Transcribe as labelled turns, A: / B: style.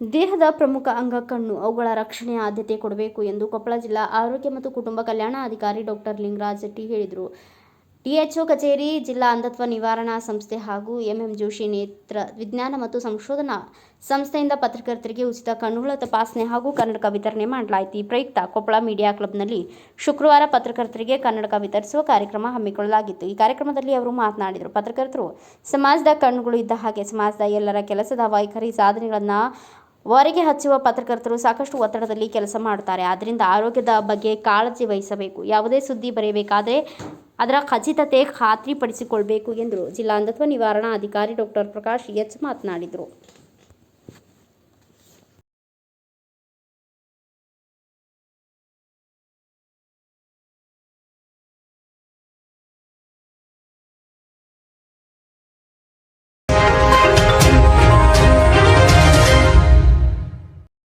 A: ಜೀವನದ ಪ್ರಮುಖ ಅಂಗ ಕಣ್ಣು ಅವುಗಳ ರಕ್ಷಣೆಯ ಆದ್ಯತೆ ಕೊಡಬೇಕು ಎಂದು ಕೊಪ್ಪಳ ಜಿಲ್ಲಾ ಆರೋಗ್ಯ ಮತ್ತು ಕುಟುಂಬ ಕಲ್ಯಾಣ ಅಧಿಕಾರಿ ಡಾಕ್ಟರ್ ಲಿಂಗರಾಜ್ ಟಿ ಹೇಳಿದರು. ಡಿಎಚ್ಒ ಕಚೇರಿ, ಜಿಲ್ಲಾ ಅಂಧತ್ವ ನಿವಾರಣಾ ಸಂಸ್ಥೆ ಹಾಗೂ ಎಂಎಂ ಜೋಶಿ ನೇತ್ರ ವಿಜ್ಞಾನ ಮತ್ತು ಸಂಶೋಧನಾ ಸಂಸ್ಥೆಯಿಂದ ಪತ್ರಕರ್ತರಿಗೆ ಉಚಿತ ಕಣ್ಣುಗಳ ತಪಾಸಣೆ ಹಾಗೂ ಕನ್ನಡಕ ವಿತರಣೆ ಮಾಡಲಾಯಿತು. ಈ ಪ್ರಯುಕ್ತ ಕೊಪ್ಪಳ ಮೀಡಿಯಾ ಕ್ಲಬ್ನಲ್ಲಿ ಶುಕ್ರವಾರ ಪತ್ರಕರ್ತರಿಗೆ ಕನ್ನಡಕ ವಿತರಿಸುವ ಕಾರ್ಯಕ್ರಮ ಹಮ್ಮಿಕೊಳ್ಳಲಾಗಿತ್ತು. ಈ ಕಾರ್ಯಕ್ರಮದಲ್ಲಿ ಅವರು ಮಾತನಾಡಿದರು. ಪತ್ರಕರ್ತರು ಸಮಾಜದ ಕಣ್ಣುಗಳು ಇದ್ದ ಹಾಗೆ ಸಮಾಜದ ಎಲ್ಲರ ಕೆಲಸದ ವೈಖರಿ ಸಾಧನೆಗಳನ್ನು ಹೊರಗೆ ಹಚ್ಚುವ ಪತ್ರಕರ್ತರು ಸಾಕಷ್ಟು ಒತ್ತಡದಲ್ಲಿ ಕೆಲಸ ಮಾಡ್ತಾರೆ ಆದ್ದರಿಂದ ಆರೋಗ್ಯದ ಬಗ್ಗೆ ಕಾಳಜಿ ವಹಿಸಬೇಕು. ಯಾವುದೇ ಸುದ್ದಿ ಬರೆಯಬೇಕಾದರೆ ಅದರ ಖಚಿತತೆ ಖಾತ್ರಿಪಡಿಸಿಕೊಳ್ಬೇಕು ಎಂದು ಜಿಲ್ಲಾ ಅಂಧತ್ವ ನಿವಾರಣಾ ಅಧಿಕಾರಿ ಡಾಕ್ಟರ್ ಪ್ರಕಾಶ್ ಎಚ್ ಮಾತನಾಡಿದರು.